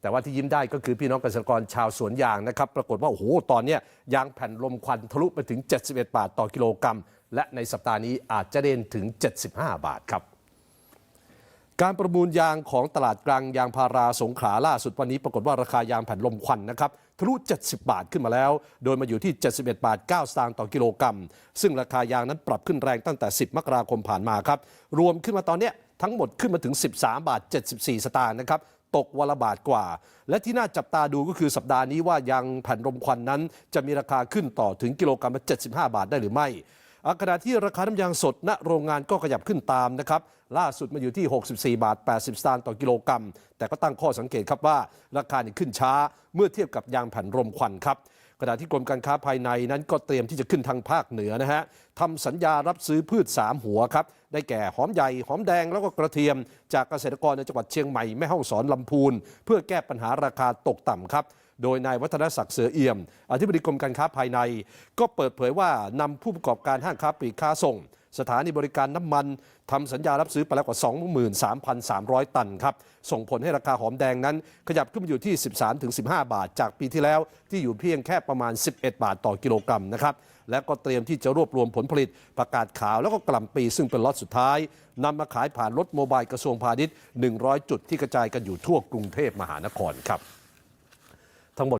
แต่ว่าที่ยิ้มได้ก็คือพี่น้องเกษตรกรชาวสวนยางนะครับ ปรากฏว่าโอ้โหตอนนี้ยยางแผ่นลมควันทะลุไปถึง 71 บาทต่อกิโลกรัม และในสัปดาห์นี้อาจจะเด่นถึง 75 บาทครับ การประมูลยางของตลาดกลางยางพาราสงขลาล่าสุดวันนี้ปรากฏว่าราคายางแผ่นลมควันนะครับทะลุ 70 บาทขึ้นมาแล้ว โดยมาอยู่ที่ 71 บาท 9 สตางค์ต่อกิโลกรัม ซึ่งราคายางนั้นปรับขึ้นแรงตั้งแต่ 10 มกราคมผ่านมาครับ รวมขึ้นมาตอนนี้ทั้งหมดขึ้นมาถึง 13 บาท 74 สตางค์นะครับ ตกวันละบาทกว่า และที่น่าจับตาดูก็คือสัปดาห์นี้ว่ายางแผ่นลมควันนั้น จะมีราคาขึ้นต่อถึงกิโลกรัมละ75 บาทได้หรือไม่ อะขณะที่ราคาน้ำยางสดณโรงงานก็ขยับขึ้นตามนะครับล่าสุดมาอยู่ที่ 64 บาท 80 สตางค์ต่อกิโลกรัม แต่ก็ตั้งข้อสังเกตครับว่า ราคาขึ้นช้าเมื่อเทียบกับยางแผ่นรมควันครับขณะที่กรมการค้าภายในนั้นก็เตรียมที่จะขึ้นทางภาคเหนือนะฮะทำสัญญารับซื้อพืช 3 หัวครับ ได้แก่หอมใหญ่ หอมแดงแล้วก็กระเทียม จากเกษตรกรในจังหวัดเชียงใหม่แม่ฮ่องสอนลำพูน เพื่อแก้ปัญหาราคาตกต่ำครับ โดยนายวัฒนศักดิ์เสือเอี่ยม อธิบดีกรมการค้าภายใน ก็เปิดเผยว่านำผู้ประกอบการห้างค้าปลีกค้าส่ง สถานีบริการน้ำมันทำสัญญารับซื้อไปแล้วกว่า 23,300 ตันครับ ส่งผลให้ราคาหอมแดงนั้น ขยับขึ้นมาอยู่ที่ 13-15 บาท จากปีที่แล้วที่อยู่เพียงแค่ประมาณ 11 บาทต่อกิโลกรัมนะครับและก็เตรียมที่จะรวบรวมผลผลิตประกาศขาวแล้วก็กล่ำปีซึ่งเป็นล็อตสุดท้ายนำมาขายผ่านรถโมบายกระทรวงพาณิชย์ 100 จุดที่กระจายกันอยู่ทั่วกรุงเทพมหานครครับ